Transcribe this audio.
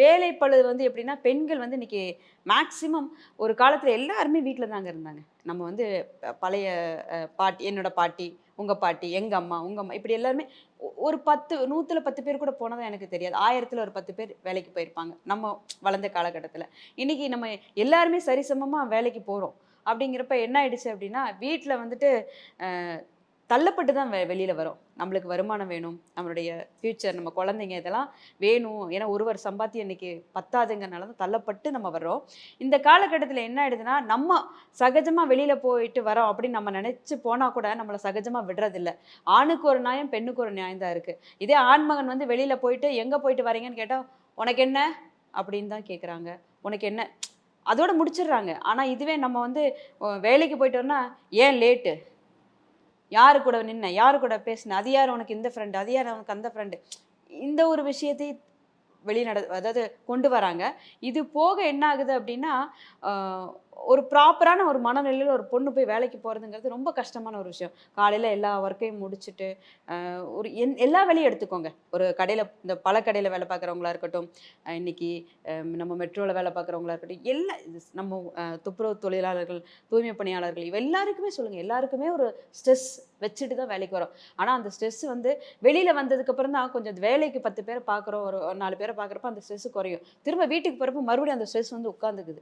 வேலைப்பளு வந்து எப்படின்னா பெண்கள் வந்து இன்னைக்கு மேக்சிமம் ஒரு காலத்தில் எல்லாருமே வீட்டில் தாங்க இருந்தாங்க. நம்ம வந்து பழைய பாட்டி என்னோட பாட்டி உங்கள் பாட்டி எங்கள் அம்மா உங்கள் அம்மா இப்படி எல்லாருமே ஒரு பத்து நூற்றில் பத்து பேர் கூட போனதா எனக்கு தெரியாது. ஆயிரத்தில் ஒரு பத்து பேர் வேலைக்கு போயிருப்பாங்க. நம்ம வளர்ந்த காலகட்டத்தில். இன்னைக்கு நம்ம எல்லாருமே சரிசமமாக வேலைக்கு போகிறோம் அப்படிங்கிறப்ப என்ன ஆயிடுச்சு அப்படின்னா வீட்டில் வந்துட்டு தள்ளப்பட்டு தான் வெ வெளியில் வரோம். நம்மளுக்கு வருமானம் வேணும். நம்மளுடைய ஃப்யூச்சர் நம்ம குழந்தைங்க இதெல்லாம் வேணும். ஏன்னா ஒருவர் சம்பாத்தியம் இன்னைக்கு பத்தாதுங்கிறனால தான் தள்ளப்பட்டு நம்ம வர்றோம். இந்த காலகட்டத்தில் என்ன ஆயிடுதுன்னா நம்ம சகஜமாக வெளியில் போயிட்டு வரோம் அப்படின்னு நம்ம நினச்சி போனால் கூட நம்மளை சகஜமாக விடுறதில்ல. ஆணுக்கு ஒரு நியாயம் பெண்ணுக்கு ஒரு நியாயம் தான் இருக்குது இதே ஆண்மகன் வந்து வெளியில் போயிட்டு எங்கே போயிட்டு வரீங்கன்னு கேட்டால் உனக்கு என்ன? அப்படின்னு தான் கேட்குறாங்க உனக்கு என்ன? அதோட முடிச்சிடுறாங்க. ஆனால் இதுவே நம்ம வந்து வேலைக்கு போயிட்டோம்னா ஏன் லேட்டு? யாரு கூட நின்ன? யாரு கூட பேசின? அது யார் உனக்கு இந்த ஃப்ரெண்டு அது யார் உனக்கு அந்த ஃப்ரெண்டு இந்த ஒரு விஷயத்தை வெளிநட அதாவது கொண்டு வராங்க. இது போக என்ன ஆகுது அப்படின்னா ஒரு ப்ராப்பரான ஒரு மனநிலையில் ஒரு பொண்ணு போய் வேலைக்கு போகிறதுங்கிறது ரொம்ப கஷ்டமான ஒரு விஷயம். காலையில் எல்லா ஒர்க்கையும் முடிச்சுட்டு ஒரு என் எல்லா வேலையும் எடுத்துக்கோங்க. ஒரு கடையில் இந்த பல கடையில் வேலை பார்க்குறவங்களா இருக்கட்டும் இன்னைக்கு நம்ம மெட்ரோவில் வேலை பார்க்குறவங்களா இருக்கட்டும் எல்லா நம்ம துப்புரவு தொழிலாளர்கள் தூய்மை பணியாளர்கள் இவ எல்லாருக்குமே சொல்லுங்கள் எல்லாருக்குமே ஒரு ஸ்ட்ரெஸ் வச்சுட்டு தான் வேலைக்கு வரோம். ஆனால் அந்த ஸ்ட்ரெஸ் வந்து வெளியில் வந்ததுக்கப்புறம் தான் கொஞ்சம் வேலைக்கு பத்து பேரை பார்க்குறோம். ஒரு ஒரு நாலு பேரை பார்க்குறப்ப அந்த ஸ்ட்ரெஸ் குறையும். திரும்ப வீட்டுக்கு போகிறப்ப மறுபடியும் அந்த ஸ்ட்ரெஸ் வந்து உட்காந்துக்குது